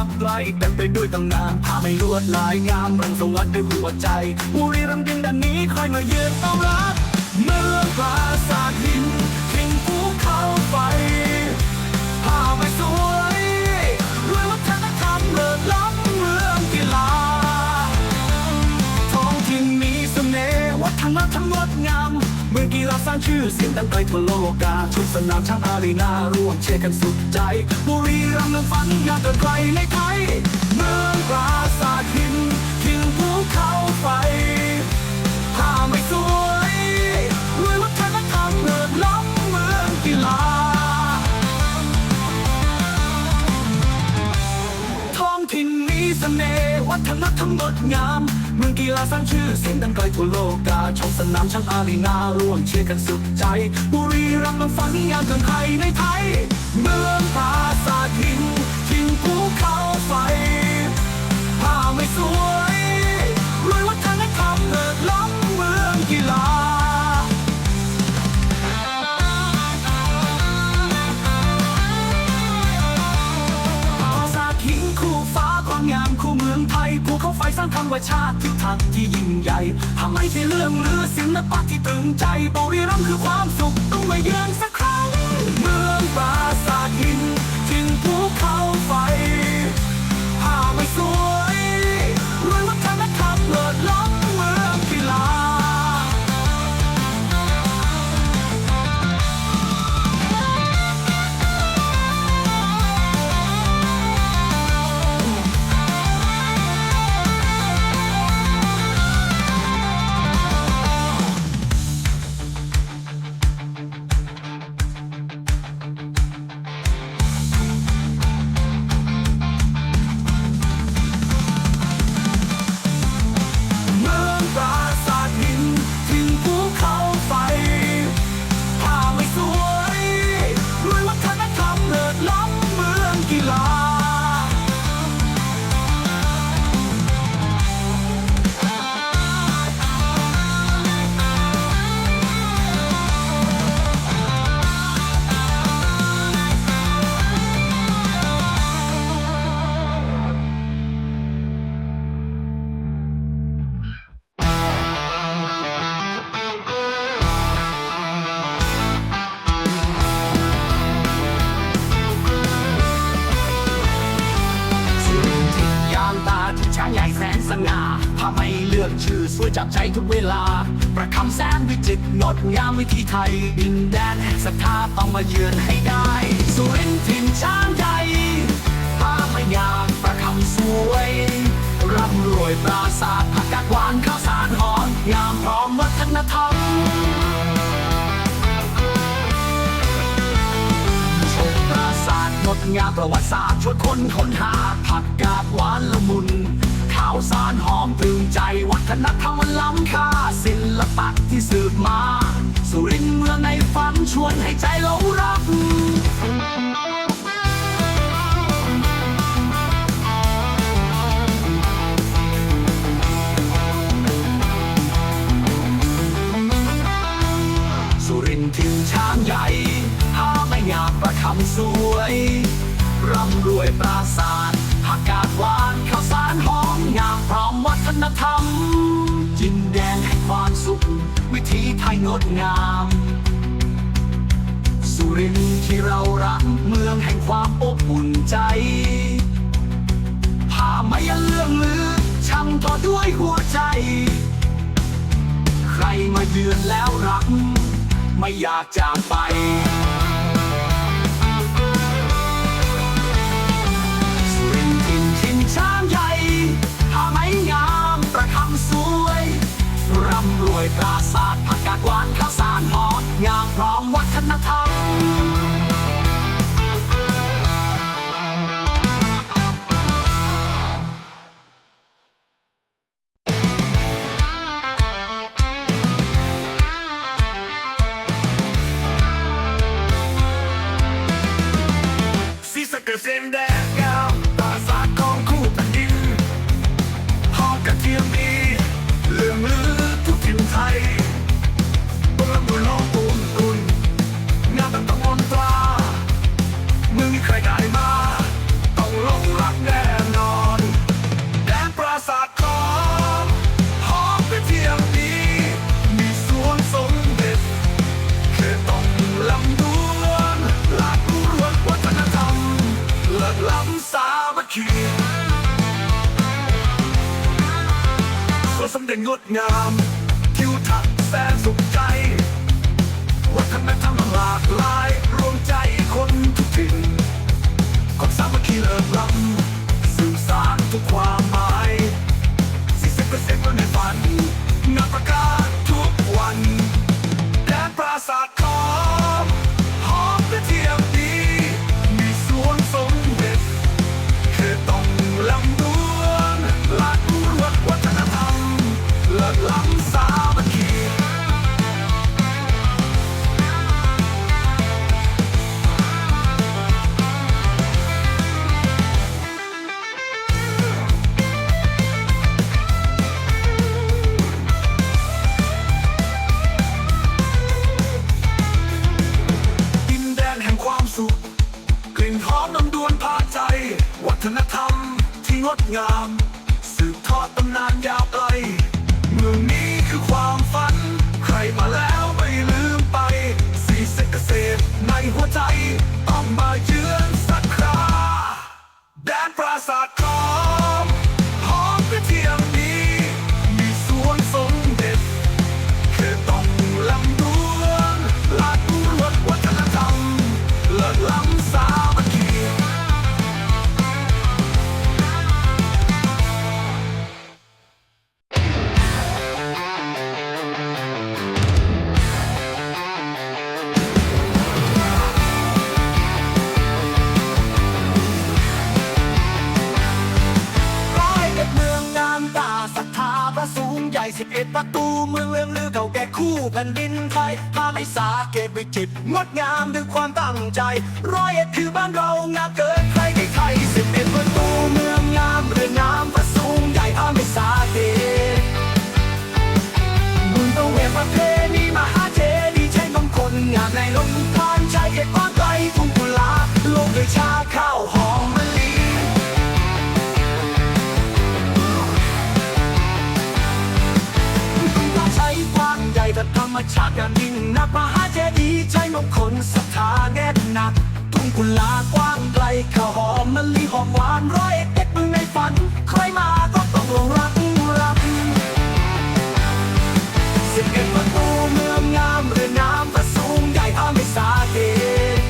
ลับไหลเต็มไปด้วยตำนานภาพไม่ลวดลายงามเมืองสวัสดิ์ด้วยหัวใจบุรีรัมย์ดินแดนนี้คอยมาเยือนต้อนรับเมืองปราสาทหินทิ้งภูเขาไฟภาไม่สวยด้วยวัฒนธรรมเลิศล้ำเมืองกีฬาท้องถิ่นมีเสน่ห์วัฒนธรรมงดงาม มืองกีฬาสร้างชื่อเสียงดังไกลทั่วโลกาทุกสนามช่างอารีนาร่วมเชียร์กันสุดใจ บุรีรัมย์เมืองฝันงานเกินไกลในไทย เมืองปราสาทหินทิ้งภูเขาไฟถ้าไม่สวยด้วยวัฒนธรรมเลิศล้ำเมืองกีฬา ท้องถิ่นมีเสน่ห์วัฒนธรรมงดงาม เมืองกีฬาสร้างชื่อเสียงดังไกลทั่วโลกกาชมสนามช่างอารีนาร่วมเชียร์กันสุดใจ บุรีรัมย์มันฝันงามเกินใครในไทย เมืองไทย สร้างธรรมชาติทิศทางที่ยิ่งใหญ่ทำให้ที่เรื่องเลือศิลปะที่ตึงใจบุรีรัมย์คือความสุขต้องมาเยือนสักครั้ง เมืองปราสาทหิน งาถ้าไม่เลือกชื่อสวยจับใจทุกเวลา ประคำแสนวิจิตรงดงามวิถีไทย ดินแดนแห่งศรัทธาต้องมาเยือนให้ได้ สุรินทร์ถิ่นช้างใหญ่ผ้าไม่งามประคำสวยร่ำรวยปราสาทผักกาดหวานข้าวสารหอนงามพร้อมวัฒนธรรมชมปราสาทงดงามประวัติศาสตร์ชวนคนค้นหาผักกาดหวานละมุน ฒนธรรมมันล้ำค่าศิลปะที่สืบมา สุรินเมืองในฝันชวนให้ใจหลงรักสุรินถิ่นช้างใหญ่ถ้าไม่งามประคำสวย ร่ำรวยปราสาท กาดหวานข้าวสารหอมงามพร้อมวัฒนธรรมจินแดนแห่งความสุข วิถีไทยงดงาม สุรินทร์ที่เรารักเมืองแห่งความอบอุ่นใจผ้าไม่ยันเรื่องลือช่ำต่อด้วยหัวใจ ใครมาเยือนแล้วรัก ไม่อยากจากไป ร่ำรวยปราสาทผักกาดหวานข้าวสารหอมงามพร้อมวัฒนธรรม ฒนธรรมที่งดงาม พานใจเก็บก้อนไกลทุ่งกุหลาโลกด้วยชาข้าวหอมมะลิต้องใช้ความใหญ่แต่ธรรมชาติอย่างยิ่งนักมหาเจดีย์ใจมงคลศรัทธาแน่นหนักทุ่งกุหลาบกว้างไกลข้าวหอมมะลิหอมหวานร้อยเอ็ดมึงในฝัน ใครมาก็ต้องหลงรักรักสิบเอ็ดประตูเมืองงามเรือน้ำ หาไม่สาเกต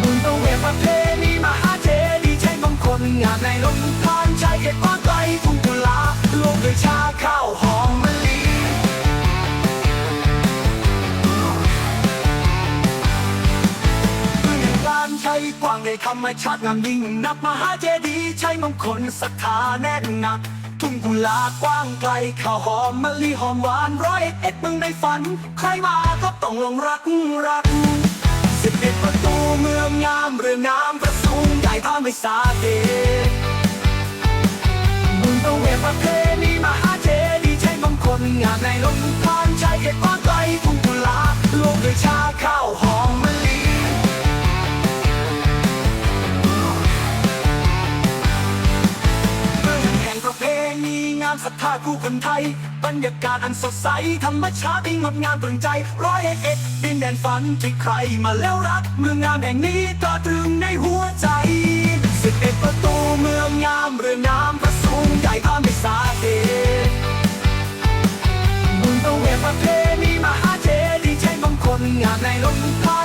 บุญตรงเวประเพณีมหาเจดีย์ใช้มงคลงามในลมพานใจเก็บก้อนไกลทุ่งกุลาโลกด้วยชาข้าวหอมมะลิเมือการใช้กว้างในธรรมชาติงามยิ่งนับมหาเจดีย์ใช้มงคลศรัทธาแน่นหนัก ทุ่งกุลากว้างไกลข้าวหอมมะลิหอมหวานร้อยเอ็ดเมืองในฝัน ใครมาก็ต้องลงรักรักสิบเอ็ดประตูเมืองงามเรืองน้ำประสูงใหญ่พาไม่สาเกตบุญตรงเวประเพณีมหาเจดีย์ใช้มงคลงามในลมพานใจเก็บก้อนไกลทุ่งกุลาโลกด้วยชาข้า คู่คนไทย บรรยากาศอันสดใส ธรรมชาติงดงามตรึงใจร้อยเอ็ดดินแดนฝันที่ใครมาแล้วรัก เมืองงามแห่งนี้ต่อตรึงในหัวใจสิบเอ็ดประตูเมืองงามเรือน้ำพระสูงใหญ่พาม่สาเกตบุญตรงเวประเพณีมหาเจดีย์ใช้มงคลงามในลมพา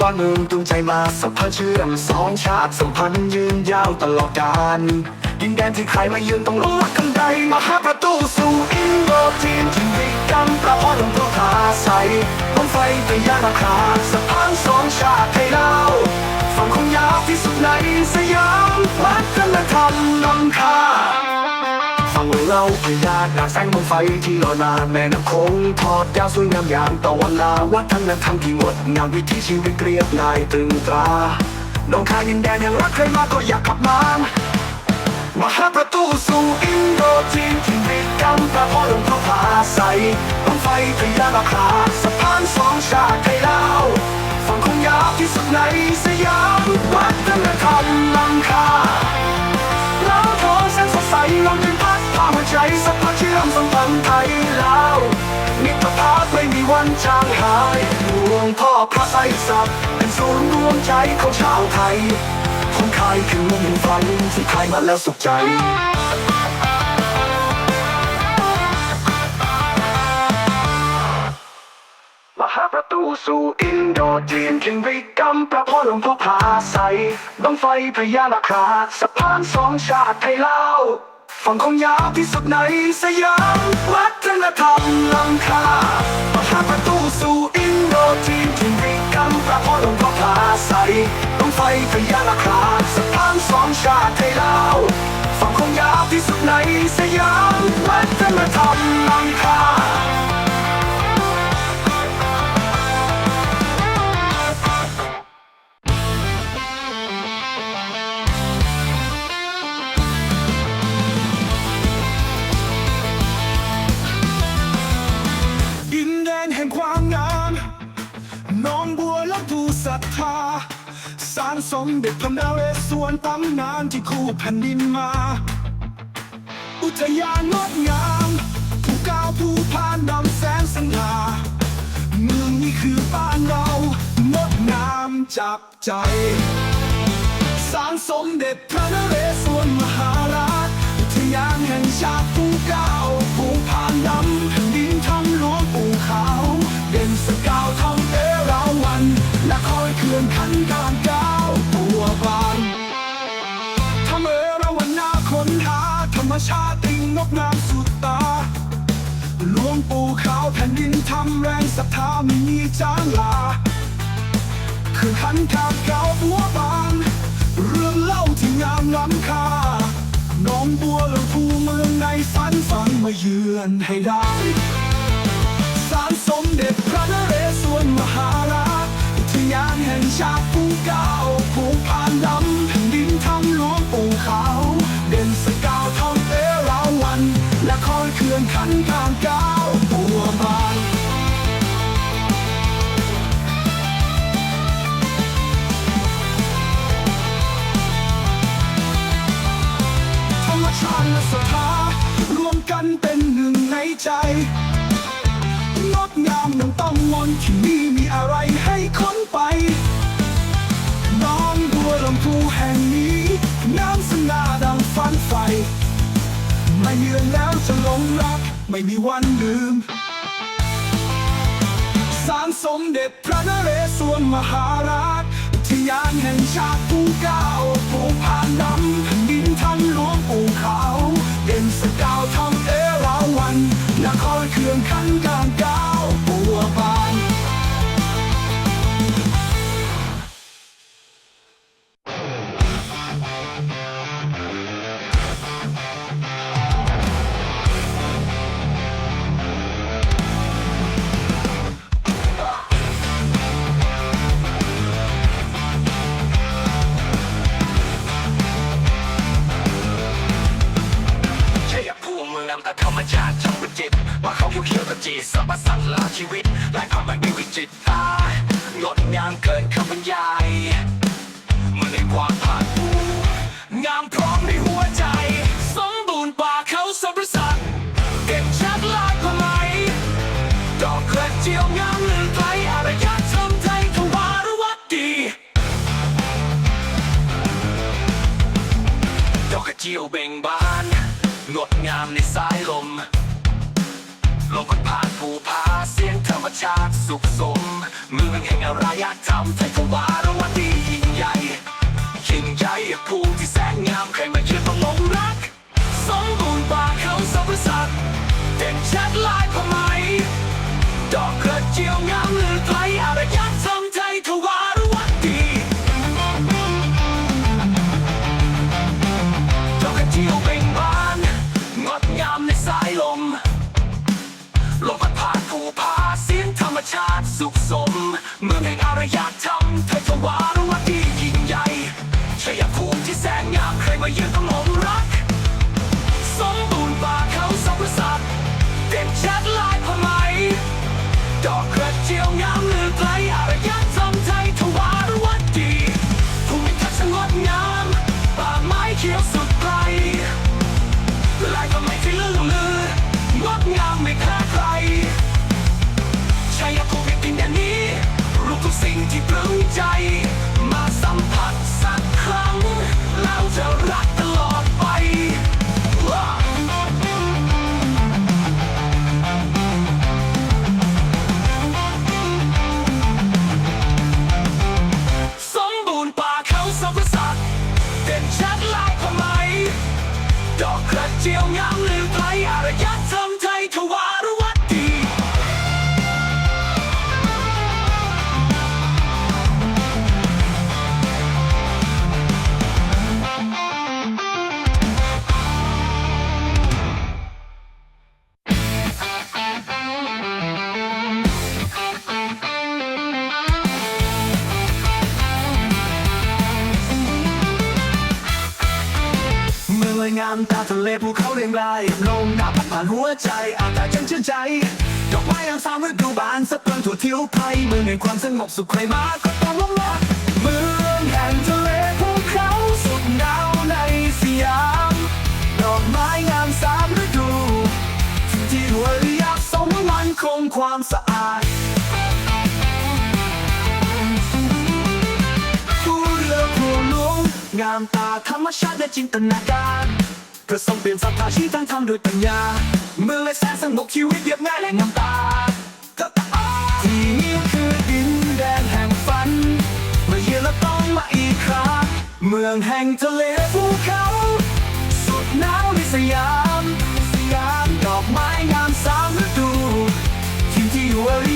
บ้านเมืองดวงใจมาสัมพันธ์เชื่อมสองชาติสัมพันธ์ยืนยาวตลอดกาลดินแดนที่ใครมายืนต้องรู้รักกันใดมาหาประตูสู่อินโดจีนที่มีกำประพรหลวงพ่อพาใสต้องไฟตะยานราคาสะพานสองชาติไทยลาฝั่งของยาวที่สุดในสยามวัฒนธรรมนำคาังเราพยานาแสงบนไฟที่ลอยมาแม่น้ำโขงทอดยาวสวยงามอย่างตะวันลาวัฒนธรรมที่งดงามวิถีชีวิตเรียบง่ายตึงตราหนองคายดินแดนแห่งรักใครมาก็อยากกลับมามหาประตูสู่อินโดจีนที่มีกำพระพ่อหลวงพ่อพาใสต้องไฟพยานาคาสะพานสองชาติไทยลาวฝั่งคงยาวที่สุดในสยามวัฒนธรรมล้ำค่า ใจสักพักเชื่อมสัมพันธ์ไทยลาวมิตรภาพไม่มีวันจางหายหลวงพ่อพระไตรสัตว์เป็นศูนย์รวมใจของชาวไทยคงคายคือมุ่งฝันที่คายมาแล้วสุขใจมหาประตูสู่อินโดจีนคิงริกรรมพระพ่อหลวงพ่อพาใสต้องไฟพญานาคราสะพานสองชาติไทยลาว ฝั่งของยาวที่สุดในสยามวัฒนธรรมล้ำค่ามหาประตูสู่อินโดจีนคิงริกรรมพระพ่อหลวงพ่อพาใสต้องไฟพยาราคาสะพานสองชาติไทยลาวฝั่งของยาวที่สุดในสยามวัฒนธรรมล้ำค่า มเด็จพระนเรศวรตำนานที่คู่แผ่นดินมา อุทยานงดงามผู้ก้าวผู้ผ่านนำแสนสง่าเมืองนี้คือบ้านเรางดงามจับใจ สารสมเด็จพระนเรศวรมหาราช อุทยานแห่งชาติผู้เก้าผู้ แผ่นดินทำแรงศรัทธาไม่มีจางลา คือขันขาดเก่าบัวบาน เรื่องเล่าที่งามล้ำค่าน้องบัวลำพูเมืองในฝันฝันมาเยือนให้ได้สารสมเด็จ ใจ งดงามนังต้องมนที่นี่มีอะไรให้ค้นไป น้องบัวลำพูแห่งนี้งามสง่าดังฟันไฟ มาเยือนแล้วจะหลงรัก ไม่มีวันลืม สารสมเด็จพระนเรศวรมหาราชทยานแห่งชาติผู้เก้าผู้ผ่านนำแผ่นดินทั้งหลวงปู่ขาว เด่นสกาวทำเอราวัน นครเครื่องขันกลางกา สายลม ลมพัดผ่านภูผาเสียงธรรมชาติสุขสม เมืองแห่งอารยธรรมไทยทวารวดี ผ่านหัวใจอากาศเย็นชื่นใจ ดอกไม้ยังสามฤดูบานสะพรั่งทั่วทิวไทยเมืองแห่งความสงบสุขใครมาก็ต้องลงรักเมืองแห่งทะเลภูเขาสุดหนาวในสยาม ดอกไม้งามสามฤดูที่รวยอยกสมมันคงความสะอาดผู้เรือผู้ลุงงามตาธรรมชาติและจินตนาการ เพื่อส่งเปลี่ยนศรัทธาชี้ทางทำด้วยปัญญา เมื่อและแสนสงบชีวิตเรียบง่ายและงามตาที่นี่คือดินแดนแห่งฝันเมื่อเยือนแล้วต้องมาอีกครั้งเมืองแห่งทะเลภูเขา สุดหนาวในสยาม สยามดอกไม้งามสามฤดูที่ที่อยู่อริ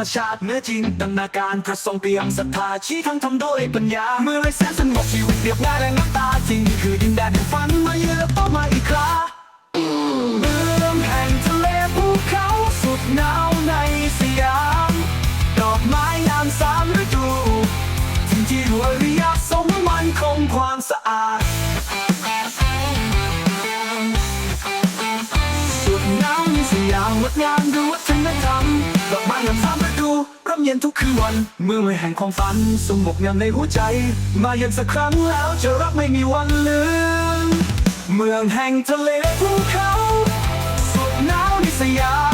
มชาติเนื้อจินตนาการพระทรงเปี่ยมศรัทธาชี้ทางทำโดยปัญญา เมื่อไรแสนสงบชีวิตเรียบง่ายและน้ำตาจริง คือดินแดนแห่งฝันมาเยือนต้องมาอีกคราเมืองแห่งทะเลภูเขาสุดหนาวในสยาม ดอกไม้งามสามฤดูที่ที่รวยริยาสมมันคงความสะอาดสุดหนาวในสยามงดงามดูวัฒนธรรม ดอกไม้งามสามฤดูร่มเย็นทุกคืนวันเมืองแห่งความฝันสมบงามในหัวใจ มาเย็นสักครั้งแล้วจะรักไม่มีวันลืม เมืองแห่งทะเลภูเขา สุดหนาวในสยาม